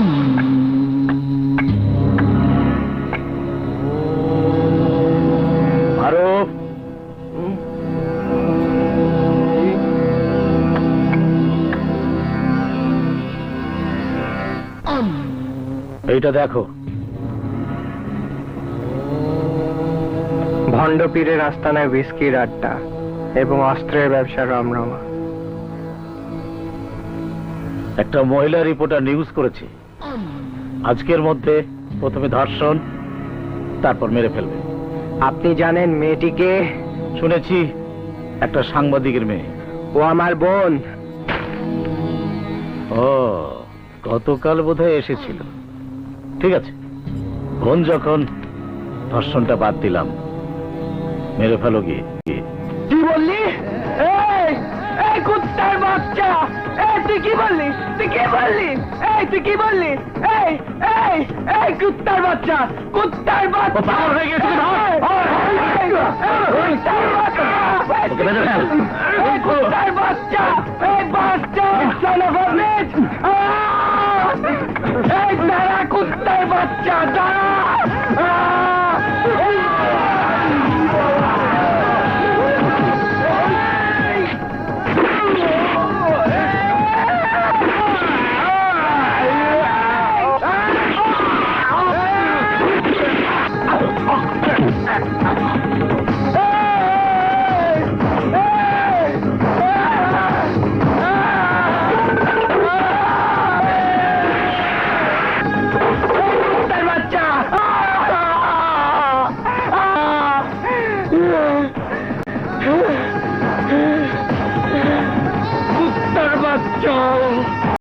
Um. এইটা দেখো। ভণ্ড পীরের আস্তানায় হুইস্কির আড্ডা এবং অস্ত্রের ব্যবসা রামরমা। একটা মহিলা রিপোর্টার নিউজ করেছে। আজকের মধ্যে প্রথমে ধর্ষণ তারপর মেরে ফেলবে। আপনি জানেন মেয়েটিকে? শুনেছি একটা সাংবাদিকের মেয়ে। ও আমার বোন। ও গতকাল বোধহয় এসেছিল। ঠিক আছে। বোন যখন ধর্ষণটা বাদ দিলাম মেরে ফেলো গিয়ে। তুই কি বললি তুই কি বললি এই তুই কি বললি এই এই এই কুত্তার বাচ্চা কুত্তার বাচ্চা ও পাগল হয়ে গেছে, ধর। এই, এই, কুত্তার বাচ্চা এই, ওকে বেঁধে ফেল। এই কুত্তার বাচ্চা এই কুত্তার বাচ্চা